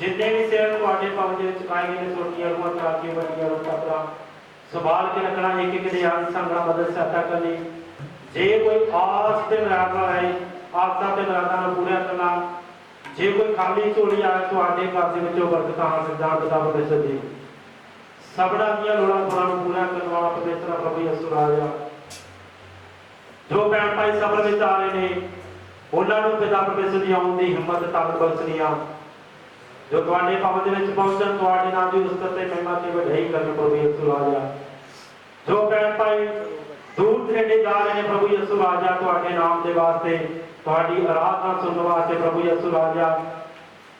ਜਿੰਨੇ ਵੀ ਸੇਵਕ ਤੁਹਾਡੇ ਪਵਨ ਦੇ ਵਿੱਚ ਆਏ ਨੇ ਛੋਟੀਆਂ ਰੂਹਾਂ ਚਾਕੀਆਂ ਵੱਡੀਆਂ ਰੂਹਾਂ ਤਪਰਾ ਸੰਭਾਲ ਕੇ ਰੱਖਣਾ, ਇੱਕ ਇੱਕ ਦੇ ਅੰਗ ਸੰਗਣਾ ਮਦਦ ਸਹਾਇਤਾ ਕਰਨੀ ਜੇ ਕੋਈ ਆਸ ਤੇ ਮਰਾਦਾ ਹੈ ਆਸਾਂ ਤੇ ਮਰਾਦਾਂ ਨੂੰ ਪੂਰਾ ਕਰਨਾ, ਜੇ ਕੋਈ ਖਾਲੀ ਝੋਲੀ ਆਏ ਤੁਹਾਡੇ ਘਰ ਦੇ ਵਿੱਚੋਂ ਬਰਕਤਾਂ ਹਾਸਲ ਦਾ ਪਰਮੇਸ਼ਰ ਜੀ ਸਭਨਾ ਦੀਆਂ ਲੋੜਾਂ ਪੂਰਾਂ ਨੂੰ ਪੂਰਾ ਕਰਨ ਵਾਲਾ ਪਰਮੇਸ਼ਰ ਪ੍ਰਭੂ ਯਿਸੂ ਰਾਜਾ ਜੋ ਭੈਣ ਭਾਈ ਸਬਰ ਵਿੱਚ ਆ ਰਹੇ ਨੇ, ਉਹਨਾਂ ਨੂੰ ਪਿਤਾ ਪਰਮੇਸ਼ਰ ਦੀ ਆਉਣ ਦੀ ਹਿੰਮਤ ਤਾਕਤ ਬਖਸ਼ਣੀ ਆ। ਜੋ ਤੁਹਾਡੇ ਭਵਨ ਦੇ ਵਿੱਚ ਪਹੁੰਚਣ, ਤੁਹਾਡੇ ਨਾਮ ਦੀ ਉਸਤਤ ਤੇ ਮਹਿਮਾ ਤੇ ਵਧਾਈ ਕਰਨ ਪ੍ਰਭੂ ਯਿਸੂ ਰਾਜਾ। ਜੋ ਭੈਣ ਭਾਈ, ਦੂਰ ਦਰੇਡੇ ਜਾ ਰਹੇ ਨੇ ਪ੍ਰਭੂ ਯਿਸੂ ਰਾਜਾ, ਤੁਹਾਡੇ ਨਾਮ ਦੇ ਵਾਸਤੇ ਤੁਹਾਡੀ ਆਰਾਧਨਾ ਸੁਣਨ ਵਾਸਤੇ ਪ੍ਰਭੂ ਯਿਸੂ ਰਾਜਾ।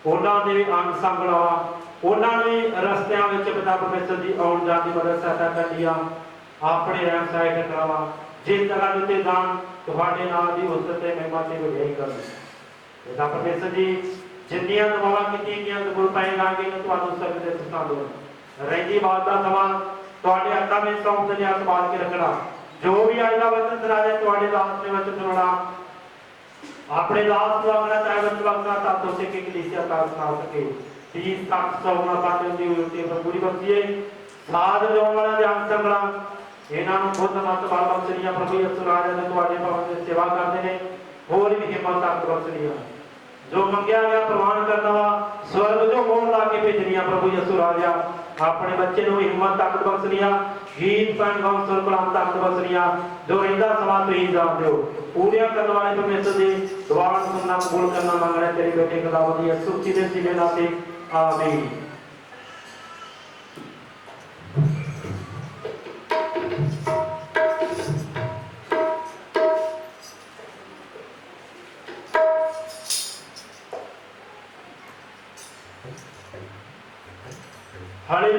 ਉਹਨਾਂ ਦੇ ਅੰਗ ਸੰਗਲਾ ਉਹਨਾਂ ਨੂੰ ਰਸਤਿਆਂ ਵਿੱਚ ਪਿਤਾ ਪਰਮੇਸ਼ਰ ਦੀ ਆਉਣ ਜਾਣ ਦੀ ਮਦਦ ਸਹਾਇਤਾ ਕਰਨੀ ਆ। ਆਪਣੇ ਰਹਿਮ ਸਹਾਇਤਾ ਕਰਾਵਾ ਜਿਸ ਜਗ੍ਹਾ ਦੇ ਉੱਤੇ ਜਾਣ, ਤੁਹਾਡੇ ਨਾਮ ਦੀ ਉਸਤਤ ਤੇ ਮਹਿਮਾ ਤੇ ਵਧਾਈ ਕਰਨ। ਪਿਤਾ ਪਰਮੇਸ਼ਰ ਜੀ ਜਿੰਨੀਆਂ ਦੁਆਵਾਂ ਕੀਤੀਆਂ ਗਈਆਂ ਕਬੂਲ ਪਾਏ ਤੁਹਾਨੂੰ ਸਭ ਦੇ ਸੁਣਾ ਦੋ ਰਹਿੰਦੀ ਬਾਤ ਦਾ ਸਮਾਂ ਤੁਹਾਡੇ ਹੱਥਾਂ ਵਿੱਚ ਸੌਂਪ ਦਿਆਂ ਸੰਭਾਲ ਕੇ ਰੱਖਣਾ। ਜੋ ਵੀ ਅੱਜ ਦਾ ਵਚਨ ਸੁਣਾਇਆ ਤੁਹਾਡੇ ਦਾਸ ਨੇ ਵਚਨ ਸੁਣਾਉਣਾ। ਆਪਣੇ ਦਾਸ ਨੂੰ ਆਪਣਾ ਚਾਹੇ ਵਕਤਾ ਤਾਂ ਤੋਸੇ ਕੇ ਕਲੀਸਿਆ ਤਾਂ ਸੁਣਾ ਸਕੇ। ਤੀਸ ਤੱਕ ਸੌਣਾ ਪਾਤੇ ਦੀ ਉਲਟੀ ਪੂਰੀ ਬਖਸ਼ੀਏ। ਸਾਧ ਲਿਆਉਣ ਵਾਲਿਆਂ ਦੇ ਅੰਗ ਸੰਗਲਾ ਇਹਨਾਂ ਨੂੰ ਖੁਦ ਮਤ ਬਲ ਬਖਸ਼ਣੀਆਂ, ਪ੍ਰਭੂ ਯਿਸੂ ਰਾਜਾ ਨੇ ਤੁਹਾਡੇ ਭਵਨ ਦੀ ਸੇਵਾ ਕਰਦੇ ਨੇ। ਹੋਰ ਵੀ ਹਿੰਮਤ ਤੱਕ ਬਖਸ਼ਣੀਆਂ। ਜੋ ਮੰਗਿਆ ਗਿਆ ਪ੍ਰਵਾਨ ਕਰਨਾ ਵਾ ਸਵਰਗ ਜੋ ਮੋਹਰ ਲਾ ਕੇ ਭੇਜਣੀਆਂ ਪ੍ਰਭੂ ਯਿਸੂ ਰਾਜਾ, ਆਪਣੇ ਬੱਚੇ ਨੂੰ ਹਿੰਮਤ ਤਾਕਤ ਬਖਸ਼ਣੀਆਂ ਗੀਤ ਪੈਣ ਗਾਉਂ ਸੁਰ ਕਲਾਮ ਤਾਕਤ ਬਖਸ਼ਣੀਆਂ ਜੋ ਰਹਿੰਦਾ ਸਮਾਂ ਤੁਸੀਂ ਜਾਣਦੇ ਹੋ ਪੂਰੀਆਂ ਕਰਨ ਵਾਲੇ ਪਰਮੇਸ਼ਰ ਦੀ ਦੁਆ ਸੁਣਨਾ ਕਬੂਲ ਕਰਨਾ ਮੰਗਣਾ ਤੇਰੇ ਬੇਟੇ ਖੁਦਾਵੰਦ ਦੀ ਸੁਖੀ ਦੇ ਜੀਵੇ ਨਾਤੇ ਆਮੀਨ।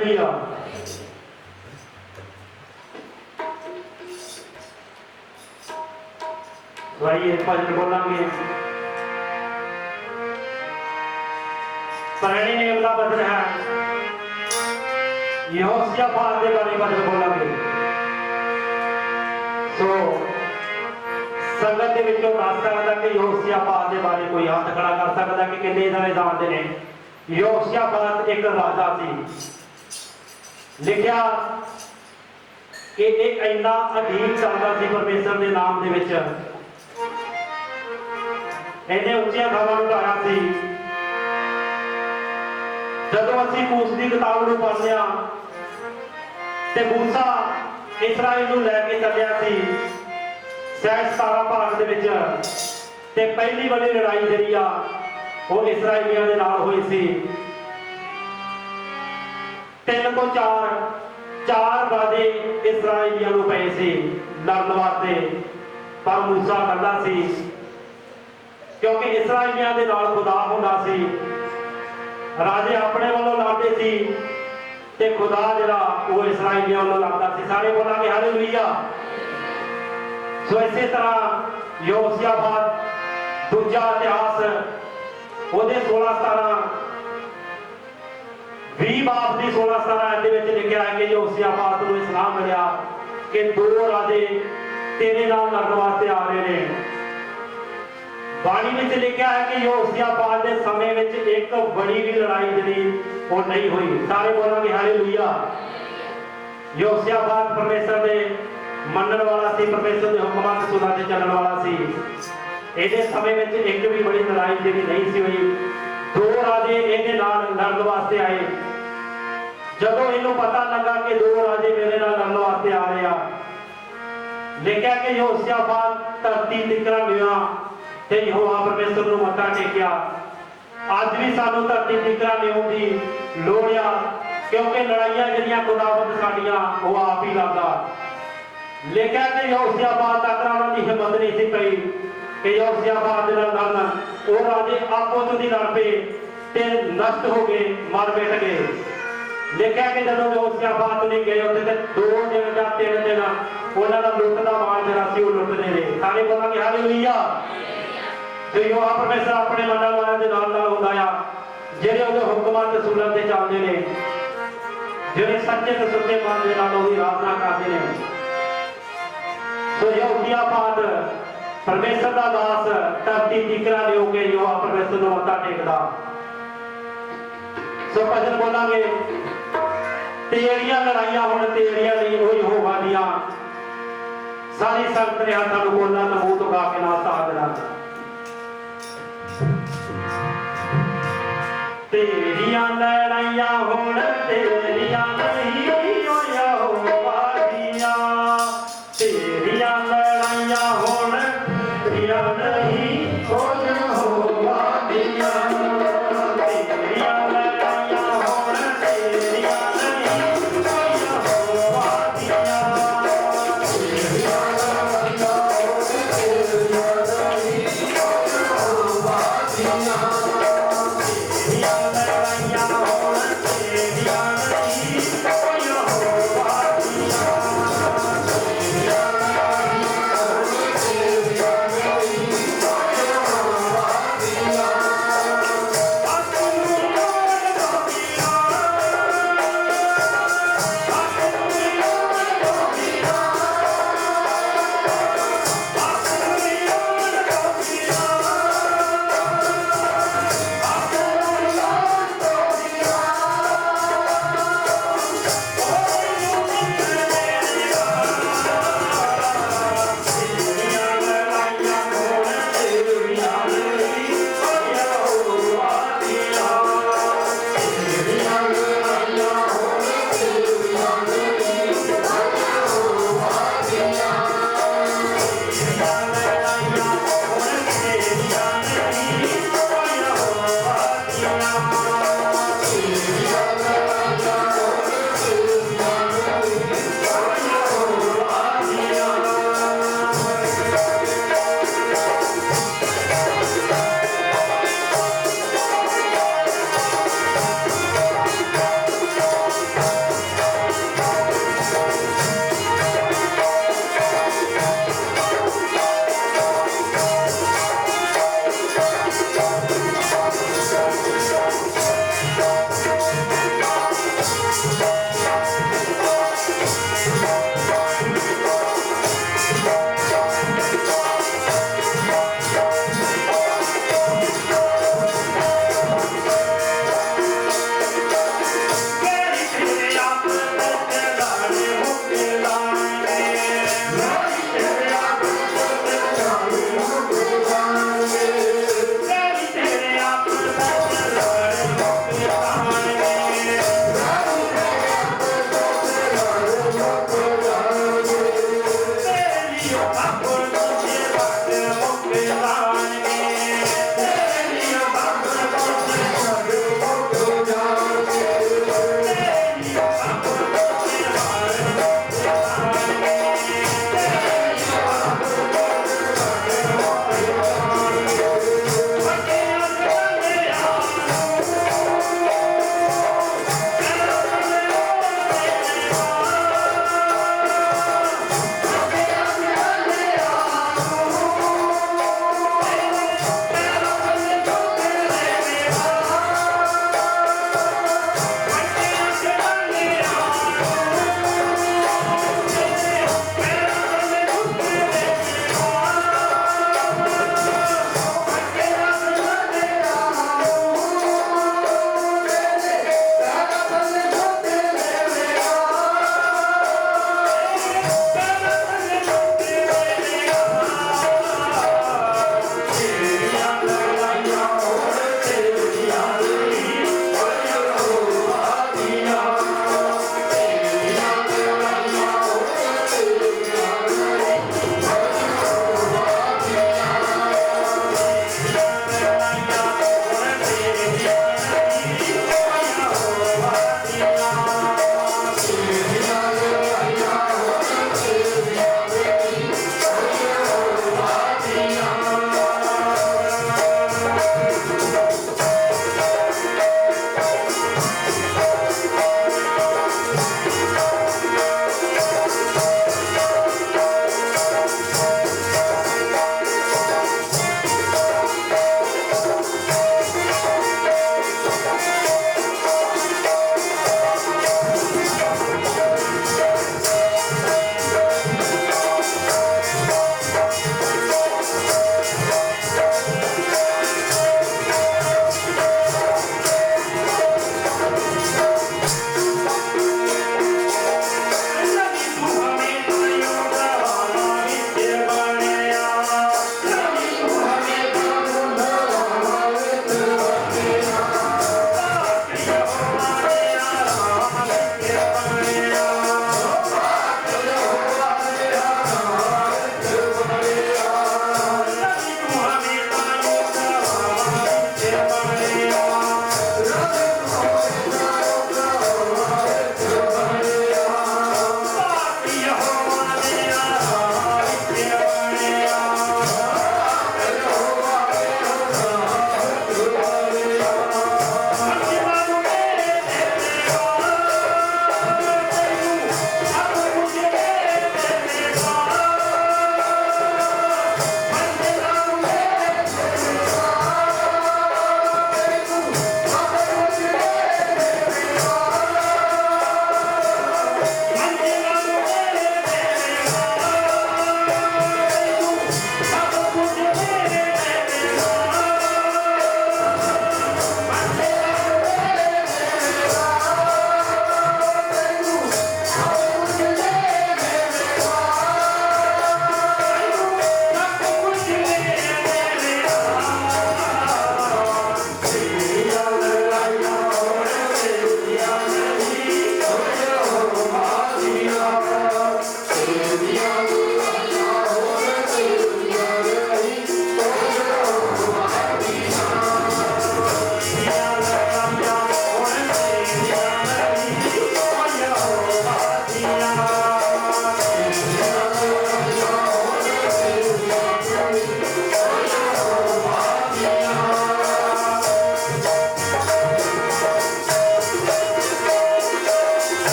ਹਾਲੇਲੂਇਆ ਵਾਈਏ ਭਜਨ ਬੋਲਾਂਗੇ। ਪਰਣੀ ਨੇਮ ਦਾ ਬਚਨ ਹੈ। ਯਹੋਸ਼ਿਆ ਪਾਕ ਦੇ ਬਾਰੇ ਬਚਨ ਬੋਲਾਂਗੇ। ਸੋ, ਸੰਗਤ ਦੇ ਵਿੱਚੋਂ ਦੱਸ ਸਕਦਾ ਕਿ ਯਹੋਸ਼ਿਆ ਪਾਕ ਦੇ ਬਾਰੇ ਕੋਈ ਹੱਥ ਖੜਾ ਕਰ ਸਕਦਾ ਕਿ ਕਿੰਨੇ ਜਣੇ ਜਾਣਦੇ ਨੇ। ਯਹੋਸ਼ਿਆ ਪਾਕ ਇੱਕ ਰਾਜਾ ਸੀ। ਲਿਖਿਆ ਕਿ ਇਹ ਇੰਨਾ ਅਧੀਨ ਚੱਲਦਾ ਸੀ ਪਰਮੇਸ਼ਰ ਦੇ ਨਾਮ ਦੇ ਵਿੱਚ ਇਹਨੇ ਉੱਚੀਆਂ ਥਾਵਾਂ ਨੂੰ ਢਾਇਆ ਸੀ। ਜਦੋਂ ਅਸੀਂ ਮੂਸ ਦੀ ਕਿਤਾਬ ਨੂੰ ਪੜ੍ਹਦੇ ਹਾਂ ਤੇ ਮੂਸਾ ਇਸਰਾਇਲ ਨੂੰ ਲੈ ਕੇ ਚੱਲਿਆ ਸੀ ਸਹਿਜ 17 ਭਾਰਤ ਦੇ ਵਿੱਚ ਤੇ ਪਹਿਲੀ ਵਾਲੀ ਲੜਾਈ ਜਿਹੜੀ ਆ, ਉਹ ਇਸਰਾਇਲੀਆਂ ਦੇ ਨਾਲ ਹੋਈ ਸੀ। ਤੋਂ ਚਾਰ ਚਾਰ ਰਾਜੇ ਇਸਰਾਇਲੀਆਂ ਨੂੰ ਪਏ ਸੀ, ਲੜਨ ਵਾਸਤੇ। ਪਰ ਮੂਸਾ ਕੱਲਾ ਸੀ, ਕਿਉਂਕਿ ਇਸਰਾਇਲੀਆਂ ਦੇ ਨਾਲ ਖੁਦਾ ਹੁੰਦਾ ਸੀ। ਰਾਜੇ ਆਪਣੇ ਵੱਲੋਂ ਲੜਦੇ ਸੀ ਤੇ ਖੁਦਾ ਜਿਹੜਾ ਉਹ ਇਸਰਾਇਲੀਆਂ ਵੱਲੋਂ ਲੜਦਾ ਸੀ। ਸਾਰੇ ਬੋਲਾਂਗੇ ਹਾਲੇਲੂਇਆ ਸੋ ਇਸੇ ਤਰ੍ਹਾਂ ਯੋਸਿਆਬਾਦ, ਦੂਜਾ ਇਤਿਹਾਸ, ਉਹਦੇ 16 17 20 ਬਾਪ ਦੀ 16 17 ਦੇ ਵਿੱਚ ਲਿਖਿਆ ਹੈ ਕਿ ਯੋਸਿਆਬਾਦ ਨੂੰ ਇਸਲਾਮ ਮਿਲਿਆ ਕਿ ਦੋ ਰਾਜੇ ਤੇਰੇ ਨਾਲ ਲੜਨ ਵਾਸਤੇ ਆ ਰਹੇ ਨੇ। ਬਾਣੀ ਵਿੱਚ ਲਿਖਿਆ ਹੈ ਕਿ ਯੋਸਿਆਬਾਦ ਦੇ ਸਮੇਂ ਵਿੱਚ ਇੱਕ ਬੜੀ ਵੀ ਲੜਾਈ ਜਿਹੜੀ ਉਹ ਨਹੀਂ ਹੋਈ। ਸਾਰੇ ਬੋਲਾਂਗੇ, ਹਾਲੇਲੂਇਆ। ਯੋਸਿਆਬਾਦ ਪਰਮੇਸ਼ਰ ਦੇ ਮੰਨਣ ਵਾਲਾ ਸੀ, ਪਰਮੇਸ਼ਰ ਦੇ ਹੁਕਮਾਂ ਤੇ ਸੁਣਾ ਤੇ ਚੱਲਣ ਵਾਲਾ ਸੀ। ਇਹਦੇ ਸਮੇਂ ਵਿੱਚ ਇੱਕ ਵੀ ਬੜੀ ਲੜਾਈ ਜਿਹੜੀ ਨਹੀਂ ਸੀ ਹੋਈ। ਦੋ ਰਾਜੇ ਇਹਦੇ ਨਾਲ ਲੜਨ ਵਾਸਤੇ ਆਏ। ਜਦੋਂ ਇਹਨੂੰ ਪਤਾ ਲੱਗਾ ਕਿ ਦੋ ਰਾਜੇ ਮੇਰੇ ਨਾਲ ਲੜਨ ਵਾਸਤੇ ਆ ਰਹੇ ਆ ਲਿਖਿਆ ਕਿ ਯੋਸਿਆਬਾਦ ਧਰਤੀ ਤਿਕਰਾ ਗਿਆ ਤੇ ਯਹੋਵਾ ਪਰਮੇਸ਼ਰ ਨੂੰ ਮੱਥਾ ਟੇਕਿਆ। ਅੱਜ ਵੀ ਸਾਨੂੰ ਧਰਤੀ ਤਿਕਰਾ ਲਿਆਉਣ ਦੀ ਲੋੜ ਆ, ਕਿਉਂਕਿ ਲੜਾਈਆਂ ਜਿਹੜੀਆਂ ਖੁਦਾਵੰਦ ਸਾਡੀਆਂ, ਉਹ ਆਪ ਹੀ ਲੜਦਾ। ਲਿਖਿਆ ਕਿ ਯੋਸਿਆਬਾਦ ਤੱਕ ਉਹਨਾਂ ਦੀ ਹਿੰਮਤ ਨਹੀਂ ਸੀ ਪਈ ਕਿ ਯੋਸਿਆਬਾਦ ਦੇ ਨਾਲ ਲੜਨ। ਉਹ ਰਾਜੇ ਆਪੋ ਚ ਦੀ ਲੜ ਪਏ ਤੇ ਨਸ਼ਟ ਹੋ ਗਏ ਮਰ ਬੈਠ ਗਏ। ਲਿਖਿਆ ਕਿ ਜਦੋਂ ਯੋਸਿਆਬਾਦ ਨੇ ਗਏ, ਉੱਥੇ ਤੇ ਦੋ ਦਿਨ ਜਾਂ ਤਿੰਨ ਦਿਨ ਉਹਨਾਂ ਦਾ ਲੁੱਟ ਦਾ ਮਾਲ ਜਿਹੜਾ ਸੀ ਉਹ ਲੁੱਟਦੇ ਨੇ ਸਾਰੇ ਬੋਲਾਂਗੇ ਹਾਲੇਲੂਇਆ ਤੇ ਯੋਹਾ ਪਰਮੇਸ਼ਰ ਆਪਣੇ ਮੰਨਣ ਵਾਲਿਆਂ ਦੇ ਨਾਲ ਨਾਲ ਹੁੰਦਾ ਆ, ਜਿਹੜੇ ਉਹਦੇ ਹੁਕਮਾਂ ਤੇ ਸੁਣਨ ਤੇ ਚੱਲਦੇ ਨੇ, ਜਿਹੜੇ ਸੱਚੇ ਤੇ ਸੁੱਚੇ ਮਨ ਦੇ ਨਾਲ ਉਹਦੀ ਆਰਾਧਨਾ ਕਰਦੇ ਨੇ। ਸੋ ਯਹੂਦੀਆ ਬਾਦ ਪਰਮੇਸ਼ਰ ਦਾ ਦਾਸ, ਧਰਤੀ ਟਿਕਰਾ ਲਿਓ ਕੇ ਯੋਹਾ ਪਰਮੇਸ਼ਰ ਨੂੰ ਮੱਥਾ ਟੇਕਦਾ। ਸੋ ਭਜਨ ਬੋਲਾਂਗੇ। ਤੇਰੀਆਂ ਲੜਾਈਆਂ ਹੁਣ ਤੇਰੀਆਂ ਨਹੀਂ ਹੋਈ ਹੋਵਾ ਦੀਆਂ। ਸਾਰੀ ਸੰਗਤ ਨੇ ਹੱਥਾਂ ਨੂੰ ਬੋਲਣਾ ਨਮੋ ਤੋਂ ਗਾ ਕੇ ਨਾਲ ਸਾਥ ਦੇਣਾ ਤੇਰੀਆਂ ਲੜਾਈਆਂ ਹੁਣ ਤੇਰੀਆਂ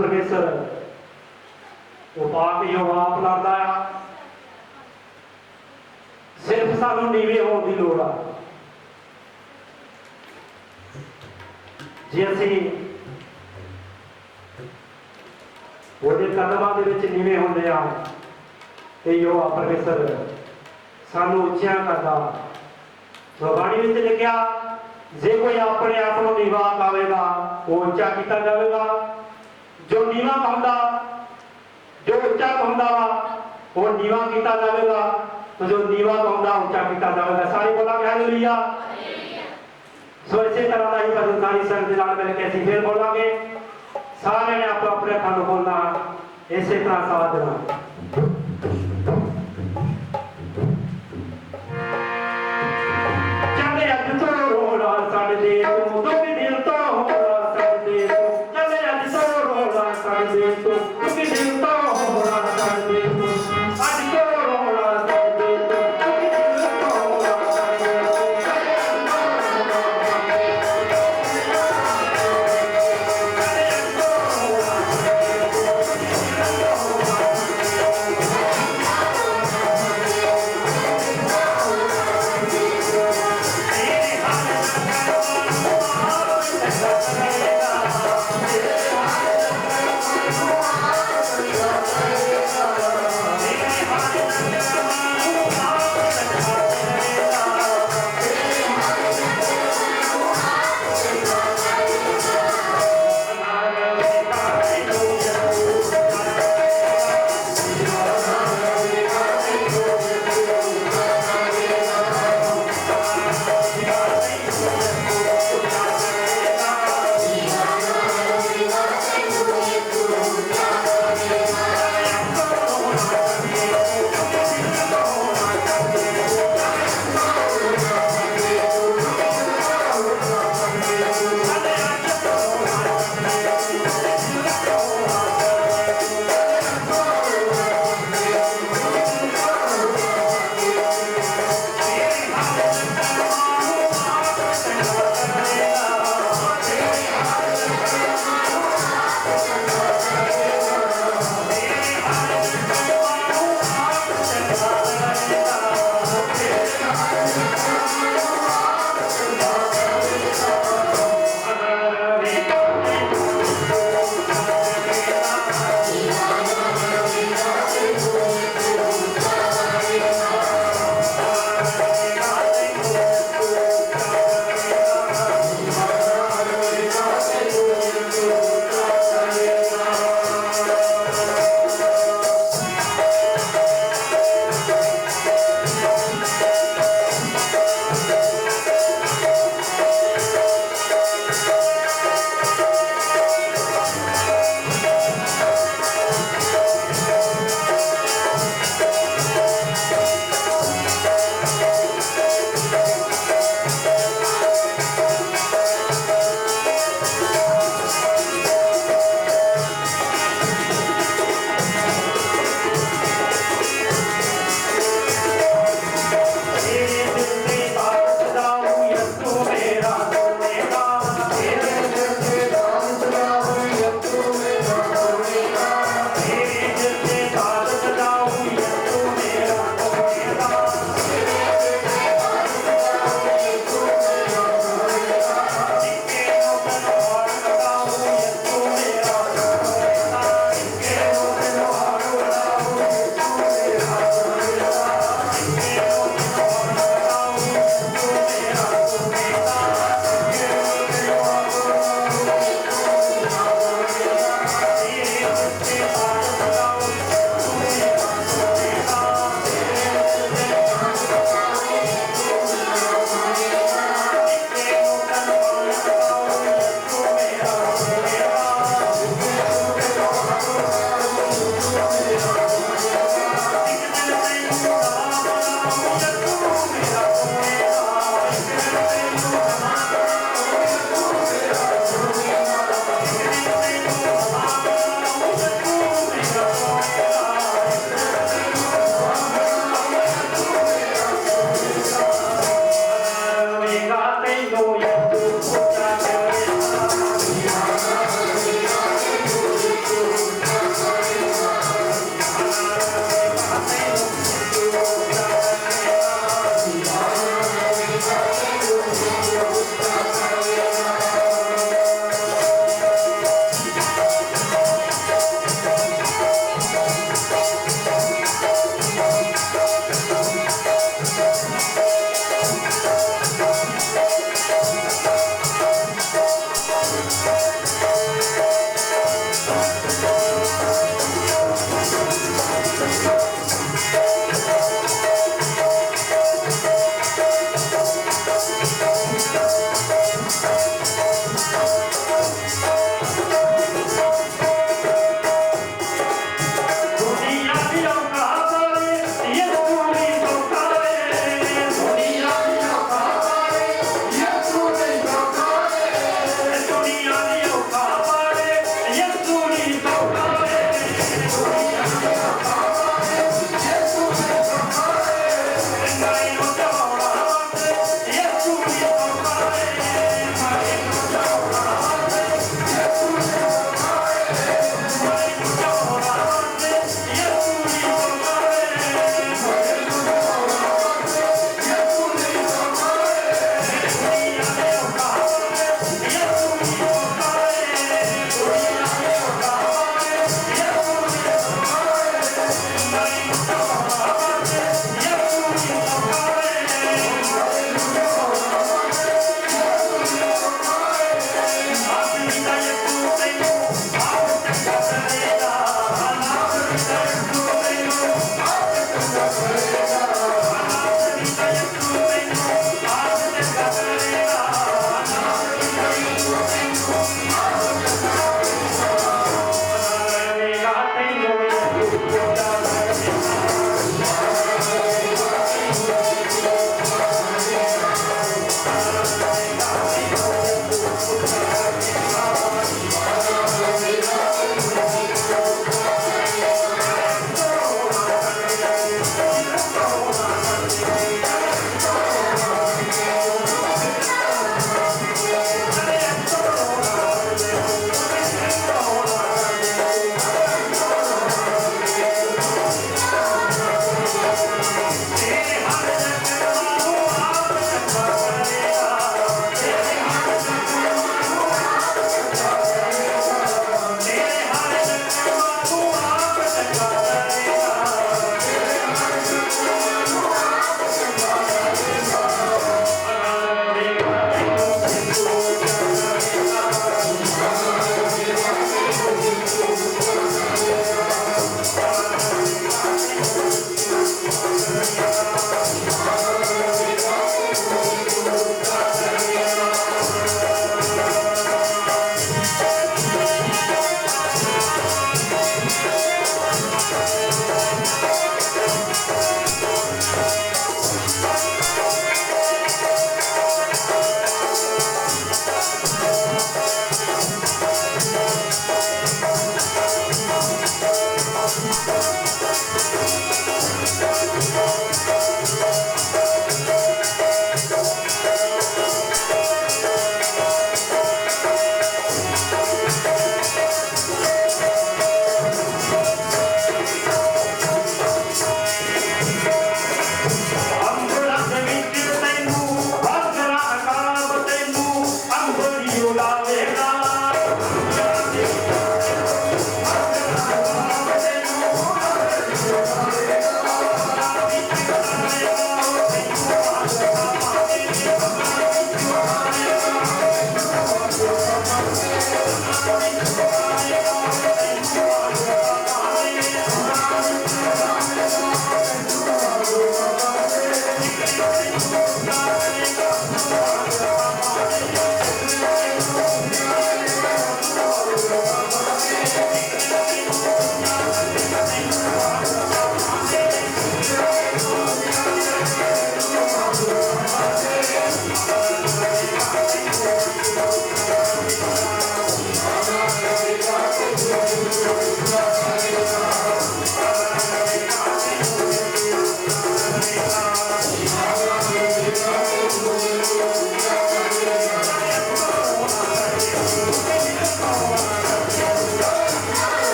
ਉਹ ਪ੍ਰਭੂ ਪਰਮੇਸ਼ਰ ਉਹ ਆਪ ਲੜਦਾ ਆ। ਸਿਰਫ ਸਾਨੂੰ ਨੀਵੇਂ ਹੋਣ ਦੀ ਲੋੜ ਆ। ਜੇ ਅਸੀਂ ਉਹਦੇ ਕਦਮਾਂ ਦੇ ਵਿੱਚ ਨੀਵੇਂ ਹੁੰਦੇ ਆ, ਤੇ ਯੋਵਾ ਪਰਮੇਸ਼ਰ ਸਾਨੂੰ ਉੱਚਿਆਂ ਕਰਦਾ। ਸੋ ਬਾਣੀ ਵਿੱਚ ਲਿਖਿਆ, ਜੇ ਕੋਈ ਆਪਣੇ ਆਪ ਨੂੰ ਨੀਵਾ ਕਾਵੇਗਾ ਉਹ ਉੱਚਾ ਕੀਤਾ ਜਾਵੇਗਾ। ਜੋ ਨੀਵਾ ਕਹੁੰਦਾ ਜੋ ਉੱਚਾ ਕਹੁੰਦਾ ਉਹ ਨੀਵਾ ਕੀਤਾ ਜਾਵੇਗਾ। ਤੇ ਜੋ ਨੀਵਾ ਕਹੁੰਦਾ ਉੱਚਾ ਕੀਤਾ ਜਾਵੇਗਾ। ਸਾਰੇ ਬੋਲਾਂਗੇ ਹਾਲੇਲੂਇਆ ਸੋ ਇਸੇ ਤਰ੍ਹਾਂ ਦਾ ਹੀ ਭਜਨ ਸਾਰੀ ਦੇ ਨਾਲ ਮਿਲ ਕੇ ਅਸੀਂ ਫੇਰ ਬੋਲਾਂਗੇ। ਸਾਰਿਆਂ ਨੇ ਆਪੋ ਆਪਣੇ ਅੱਖਾਂ ਨੂੰ ਇਸੇ ਤਰ੍ਹਾਂ ਸਾਥ ਦੇਣਾ।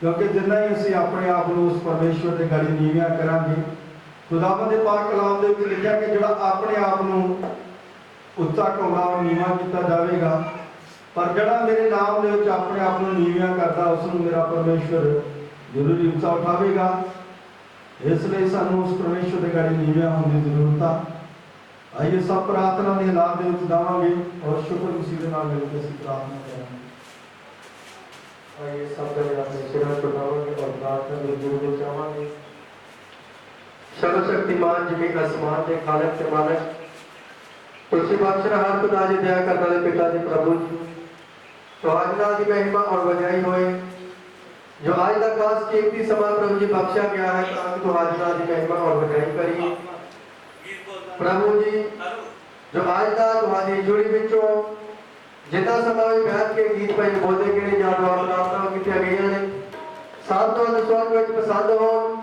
ਕਿਉਂਕਿ ਜਿੰਨਾ ਹੀ ਅਸੀਂ ਆਪਣੇ ਆਪ ਨੂੰ ਉਸ ਪਰਮੇਸ਼ਵਰ ਦੇ ਗੜੀ ਨੀਵਿਆ ਕਰਾਂਗੇ, ਖੁਦਾਵੰਦ ਦੇ ਪਾਕ ਕਲਾਮ ਦੇ ਵਿੱਚ ਲਿਖਿਆ ਕਿ ਜਿਹੜਾ ਆਪਣੇ ਆਪ ਨੂੰ ਉੱਚਾ ਕਰਾਉਂਦਾ ਉਹ ਨੀਵਾਂ ਕੀਤਾ ਜਾਵੇਗਾ, ਪਰ ਜਿਹੜਾ ਮੇਰੇ ਨਾਮ ਦੇ ਵਿੱਚ ਆਪਣੇ ਆਪ ਨੂੰ ਨੀਵਿਆਂ ਕਰਦਾ ਉਸ ਨੂੰ ਮੇਰਾ ਪਰਮੇਸ਼ਵਰ ਜ਼ਰੂਰ ਉੱਚਾ ਉਠਾਵੇਗਾ। ਇਸ ਲਈ ਸਾਨੂੰ ਉਸ ਪਰਮੇਸ਼ਵਰ ਦੇ ਗੜੀ ਨੀਵਿਆ ਹੋਣ ਦੀ ਜ਼ਰੂਰਤ ਆ। ਆਈਏ ਸਭ ਪ੍ਰਾਰਥਨਾ ਦੇ ਹਾਲਾਤ ਦੇ ਵਿੱਚ ਦਾਵਾਂਗੇ ਔਰ ਸ਼ੁਕਰ ਉਸੇ ਦੇ ਨਾਲ ਮਿਲ ਕੇ ਅਸੀਂ ਪ੍ਰਾਰਥਨਾ ਕਰਾਂਗੇ। ಹಾಗೆ ಶಬ್ದಗಳನ್ನು ಶಿರಸ್ಪುಟವಾಗಿ और प्रार्थना में जुड़ के जावांगे सर्वशक्तिमान जिमी आसमान के खालक के मालक, तुलसी बादशाह हाथ खुदा जी दया करने वाले पिता जी प्रभु जी तो आज ना जी महिमा और बजाई होए, जो आज तक खास कीमती समा प्रभु जी बख्शा गया है तो आज तो ना जी महिमा और बजाई करिए। प्रभु जी, जो आज तक हमारी जुड़ी बिचों ਜਿੰਨਾ ਸਮਾਂ ਵੀ ਬੈਠ ਕੇ ਗੀਤ ਪਏ, ਬੋਲਦੇ ਕਿਹੜੇ ਜਾਂ ਦੁਆ ਪ੍ਰਾਰਥਨਾ ਕੀਤੀਆਂ ਗਈਆਂ ਨੇ। ਸਭ ਤੋਂ ਵੱਧ ਵਿੱਚ ਪਸੰਦ ਹੋਣ,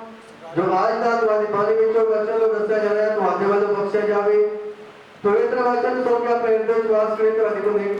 ਜੋ ਅੱਜ ਦਾ ਤੁਹਾਡੀ ਬਾਣੀ ਵਿੱਚੋਂ ਵਚਨ ਨੂੰ ਦੱਸਿਆ ਜਾ ਰਿਹਾ, ਤੁਹਾਡੇ ਵੱਲੋਂ ਬਖਸ਼ਿਆ ਜਾਵੇ। ਪਵਿੱਤਰ ਵਚਨ ਸੁਣ ਕੇ ਆਪਣੇ ਹਿਰਦੇ ਵਿੱਚ ਕਰੇ ਤੁਹਾਡੇ ਕੋਲ ਨੇਕ